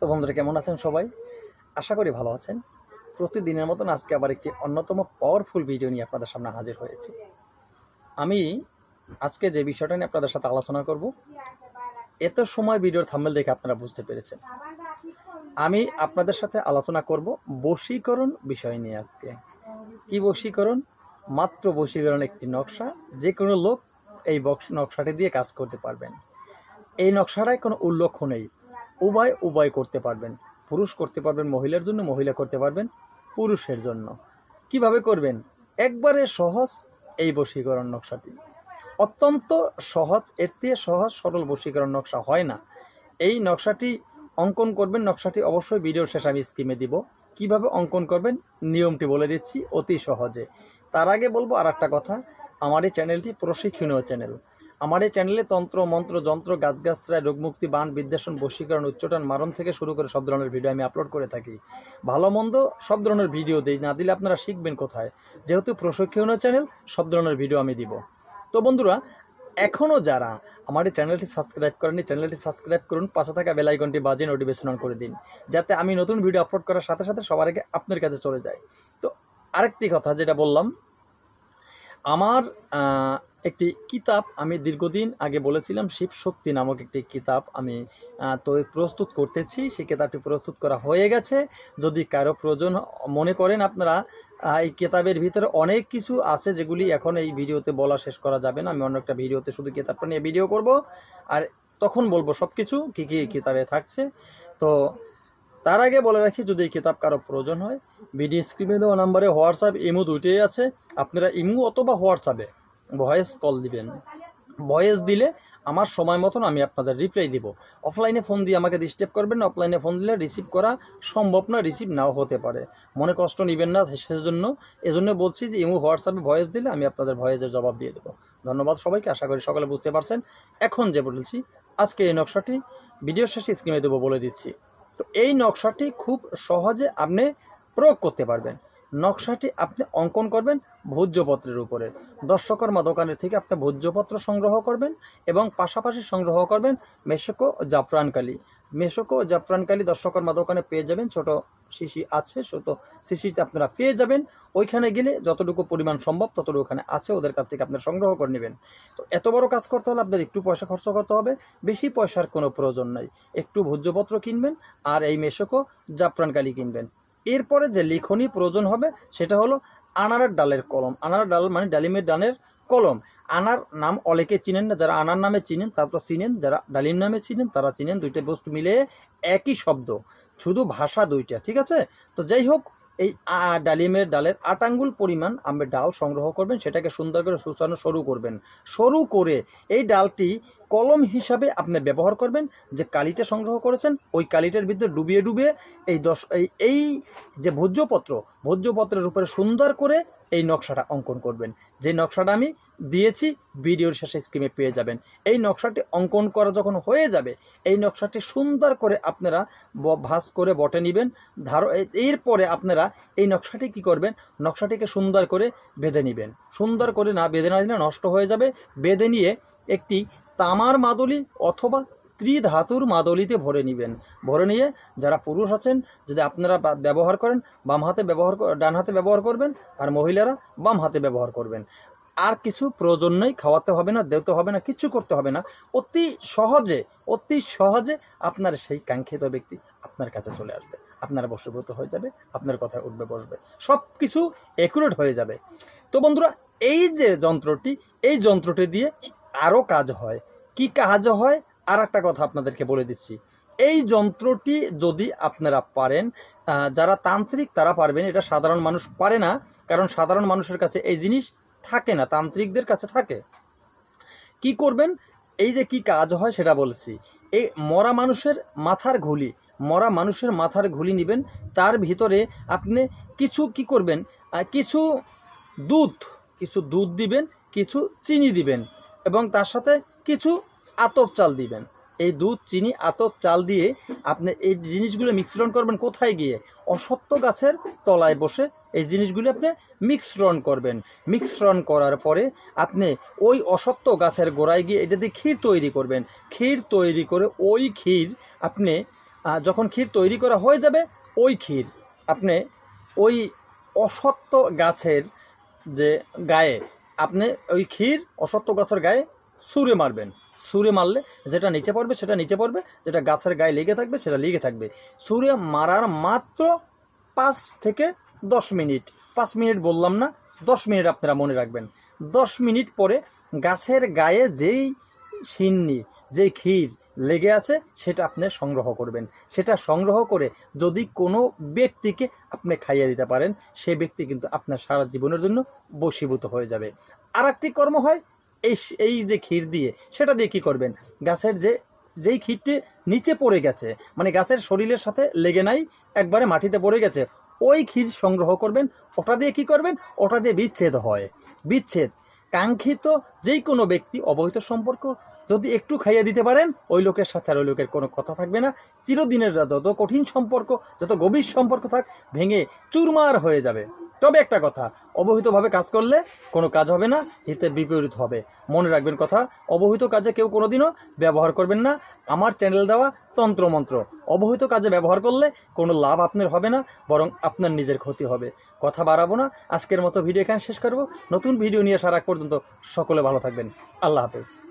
তো বন্ধুরা, কেমন আছেন সবাই? আশা করি ভালো আছেন। প্রতিদিনের মতন আজকে আবার একটি অন্যতম পাওয়ারফুল ভিডিও নিয়ে আপনাদের সামনে হাজির হয়েছি। আমি আজকে যে বিষয়টা নিয়ে আপনাদের সাথে আলোচনা করব, এত সময় ভিডিওর থাম্বেল দেখে আপনারা বুঝতে পেরেছেন। আমি আপনাদের সাথে আলোচনা করব বশীকরণ বিষয় নিয়ে আজকে। কি বশীকরণ? মাত্র বশীকরণ একটি নকশা যে কোনো লোক এই বক্স নকশাটি দিয়ে কাজ করতে পারবেন। এই নকশাটায় কোনো উল্লেখ নেই। উভয় উভয় করতে পারবেন। পুরুষ করতে পারবেন মহিলার জন্য, মহিলা করতে পারবেন পুরুষের জন্য। কীভাবে করবেন? একবারে সহজ এই বশীকরণ নকশাটি। অত্যন্ত সহজ, এর থেকে সহজ, সরল বশীকরণ নকশা হয় না। এই নকশাটি অঙ্কন করবেন, নকশাটি অবশ্যই ভিডিওর শেষে আমি স্কিমে দিব। কীভাবে অঙ্কন করবেন? নিয়মটি বলে দিচ্ছি অতি সহজে। তার আগে বলব আর একটা কথা। আমার এই চ্যানেলটি প্রশিক্ষণীয় চ্যানেল। আমার এই চ্যানেলে তন্ত্র, মন্ত্র, যন্ত্র গাছগাছরায় রোগমুক্তি, বান বিদ্বেষণ বশীকরণ, উচ্চটন, মারণ থেকে শুরু করে সব ধরনের ভিডিও আমি আপলোড করে থাকি। ভালো, মন্দ সব ধরনের ভিডিও দিই, না দিলে আপনারা শিখবেন কোথায়? যেহেতু প্রশিক্ষণীয় চ্যানেল সব ধরনের ভিডিও আমি দিব। তো বন্ধুরা এখনও যারা আমার এই চ্যানেলটি সাবস্ক্রাইব করেনি চ্যানেলটি সাবস্ক্রাইব করুন, পাশে থাকা বেল আইকনটি বাজিয়ে নোটিফিকেশন করে দিন, যাতে আমি নতুন ভিডিও আপলোড করার সাথে সাথে সবার আগে আপনার কাছে চলে যায়। তো আরেকটি কথা যেটা বললাম, আমার একটি কিতাব আমি দীর্ঘদিন আগে বলেছিলাম, শিব শক্তি নামক একটি কিতাব আমি তো প্রস্তুত করতেছি। সেই কিতাবটি প্রস্তুত করা হয়ে গেছে। যদি কারও প্রয়োজন মনে করেন আপনারা এই কিতাবের ভিতরে অনেক কিছু আছে যেগুলি এখন এই ভিডিওতে বলা শেষ করা যাবে না। আমি অন্য একটা ভিডিওতে শুধু কিতাবটা নিয়ে ভিডিও করব। আর তখন বলব সব কিছু কী কী কিতাবে থাকছে। তো তার আগে বলে রাখি, যদি এই কিতাব কারও প্রয়োজন হয় ভিডিও স্ক্রিনে দেওয়া নাম্বারে হোয়াটসঅ্যাপ ইমো দুইটাই আছে। আপনারা ইমো অথবা হোয়াটসঅ্যাপে ভয়েস কল দিবেন। ভয়েস দিলে আমার সময় মতন আমি আপনাদের রিপ্লাই দিব। অফলাইনে ফোন দিয়ে আমাকে ডিস্টার্ব করবেন না অফলাইনে ফোন দিলে রিসিভ করা সম্ভব না রিসিভ নাও হতে পারে। মনে কষ্ট নেবেন না সেজন্য, এজন্য বলছি যে ইমো, হোয়াটসঅ্যাপে ভয়েস দিলে আমি আপনাদের ভয়েসের জবাব দিয়ে দেবো। ধন্যবাদ সবাইকে, আশা করি সকালে বুঝতে পারছেন। এখন যে বলেছি, আজকে এই নকশাটি ভিডিওর শেষে স্ক্রিনে দেবো বলে দিচ্ছি। তো এই নকশাটি খুব সহজে আপনি প্রয়োগ করতে পারবেন। নকশাটি আপনি অঙ্কন করবেন ভোজ্যপত্রের উপরে। দর্শকর্মা দোকানের থেকে আপনি ভোজ্যপত্র সংগ্রহ করবেন এবং পাশাপাশি সংগ্রহ করবেন মেশকো জাফরানকালি মেশকো জাফরানকালি দর্শকর্মা দোকানে পেয়ে যাবেন। ছোট শিশি আছে, ছোট শিশিতে আপনারা পেয়ে যাবেন। ওইখানে গেলে যতটুকু পরিমাণ সম্ভব ততটুকু ওখানে আছে, ওদের কাছ থেকে আপনারা সংগ্রহ করে নেবেন। তো এত বড় কাজ করতে হলে আপনার একটু পয়সা খরচ করতে হবে, বেশি পয়সার কোনো প্রয়োজন নাই। একটু ভোজ্যপত্র কিনবেন আর এই মেশকো জাফরানকালি কিনবেন। এরপরে যে লিখনই প্রয়োজন হবে, সেটা হলো আনারের ডালের কলম। আনার ডাল মানে ডালিমের ডালের কলম। আনার নাম অনেকে চিনেন না, যারা আনার নামে চিনেন তারপর চিনেন, যারা ডালিম নামে চিনেন, তারা চিনেন। দুইটা বস্তু মিলে একই শব্দ, শুধু ভাষা দুইটা, ঠিক আছে? তো যাই হোক, এই ডালিমের ডালের আট আঙ্গুল পরিমাণ আপনি ডাল সংগ্রহ করবেন, সেটাকে সুন্দর করে সুসানো সরু করবেন। সরু করে এই ডালটি কলম হিসাবে আপনি ব্যবহার করবেন যে কালিটা সংগ্রহ করেছেন, ওই কালিটার ভিতরে ডুবিয়ে ডুবিয়ে এই দশ এই এই যে ভোজ্যপত্র, ভোজ্যপত্রের উপরে সুন্দর করে এই নকশাটা অঙ্কন করবেন। যে নকশাটা আমি দিয়েছি, ভিডিওর শেষে স্ক্রিমে পেয়ে যাবেন। এই নকশাটি অঙ্কন করা যখন হয়ে যাবে, এই নকশাটি সুন্দর করে আপনারা ভাঁজ করে বটে নেবেন। ধারো এরপরে আপনারা এই নকশাটি কি করবেন? নকশাটিকে সুন্দর করে বেঁধে নেবেন। সুন্দর করে না বেঁধে না দিলে নষ্ট হয়ে যাবে। বেঁধে নিয়ে একটি তামার মাদুলি অথবা ত্রিধাতুর মাদলিতে ভরে নেবেন। ভরে নিয়ে যারা পুরুষ আছেন, যদি আপনারা ব্যবহার করেন, বাম হাতে ব্যবহার ডান হাতে ব্যবহার করবেন আর মহিলারা বাম হাতে ব্যবহার করবেন। আর কিছু প্রয়োজন নেই, খাওয়াতে হবে না, দেওতে হবে না, কিছু করতে হবে না। অতি সহজে অতি সহজে আপনার সেই কাঙ্ক্ষিত ব্যক্তি আপনার কাছে চলে আসবে। আপনার বশীভূত হয়ে যাবে, আপনার কথা উঠবে, বসবে। সব কিছু অ্যাকুরেট হয়ে যাবে। তো বন্ধুরা, এই যে যন্ত্রটি, এই যন্ত্রটি দিয়ে আরও কাজ হয়। কি কাজ হয়? আর একটা কথা আপনাদেরকে বলে দিচ্ছি। এই যন্ত্রটি যদি আপনারা পারেন যারা তান্ত্রিক তারা পারবেন, এটা সাধারণ মানুষ পারে না, কারণ সাধারণ মানুষের কাছে এই জিনিস থাকে না, তান্ত্রিকদের কাছে থাকে। কি করবেন? এই যে কি কাজ হয় সেটা বলছি। এই মরা মানুষের মাথার ঘুলি, মরা মানুষের মাথার ঘুলি নেবেন, তার ভিতরে আপনি কিছু কি করবেন? কিছু দুধ কিছু দুধ দিবেন, কিছু চিনি দিবেন এবং তার সাথে কিছু আতপ চাল দিবেন। এই দুধ, চিনি, আতপ চাল দিয়ে আপনি এই জিনিসগুলো মিশ্রণ করবেন কোথায় গিয়ে? অসত্য গাছের তলায় বসে এই জিনিসগুলি আপনি মিশ্রণ করবেন। মিশ্রণ করার পরে আপনি ওই অসত্য গাছের গোড়ায় গিয়ে এটা দিয়ে ক্ষীর তৈরি করবেন। ক্ষীর তৈরি করে ওই ক্ষীর আপনি যখন ক্ষীর তৈরি করা হয়ে যাবে, ওই ক্ষীর আপনি ওই অসত্য গাছের যে গায়ে আপনি ওই ক্ষীর অসত্য গাছের গায়ে সুরে মারবেন। সুরে মারলে যেটা নিচে পড়বে সেটা নিচে পড়বে, যেটা গাছের গায়ে লেগে থাকবে সেটা লেগে থাকবে। সুরে মারার মাত্র পাঁচ থেকে দশ মিনিট। পাঁচ মিনিট বললাম না, দশ মিনিট আপনারা মনে রাখবেন। দশ মিনিট পরে গাছের গায়ে যেই সিন্নি, যেই ক্ষীর লেগে আছে, সেটা আপনি সংগ্রহ করবেন। সেটা সংগ্রহ করে যদি কোনো ব্যক্তিকে আপনি খাইয়ে দিতে পারেন, সে ব্যক্তি কিন্তু আপনার সারা জীবনের জন্য বশীভূত হয়ে যাবে। আর একটি কর্ম হয় এই এই যে ক্ষীর দিয়ে, সেটা দিয়ে কি করবেন? গাছের যে, যেই ক্ষীরটি নিচে পড়ে গেছে মানে গাছের শরীরের সাথে লেগে নাই, একবারে মাটিতে পড়ে গেছে, ওই ক্ষীর সংগ্রহ করবেন। ওটা দিয়ে কি করবেন? ওটা দিয়ে বিচ্ছেদ হয়। বিচ্ছেদ, কাঙ্ক্ষিত যেই কোনো ব্যক্তি, অবহিত সম্পর্ক, যদি একটু খাইয়ে দিতে পারেন, ওই লোকের সাথে আর ওই লোকের কোনো কথা থাকবে না। চিরদিনের যত কঠিন সম্পর্ক, যত গভীর সম্পর্ক থাক, ভেঙে চুরমার হয়ে যাবে। তবে একটা কথা, অবহিতভাবে কাজ করলে কোনো কাজ হবে না হিতের বিপরীত হবে। মনে রাখবেন কথা, অবহিত কাজে কেউ কোনোদিনও ব্যবহার করবেন না। আমার চ্যানেল দেওয়া তন্ত্রমন্ত্র, অবহিত কাজে ব্যবহার করলে কোনো লাভ আপনার হবে না, বরং আপনার নিজের ক্ষতি হবে। কথা বাড়াবো না, আজকের মতো ভিডিও এখানে শেষ করব। নতুন ভিডিও নিয়ে সারা পর্যন্ত সকলে ভালো থাকবেন। আল্লাহ হাফেজ।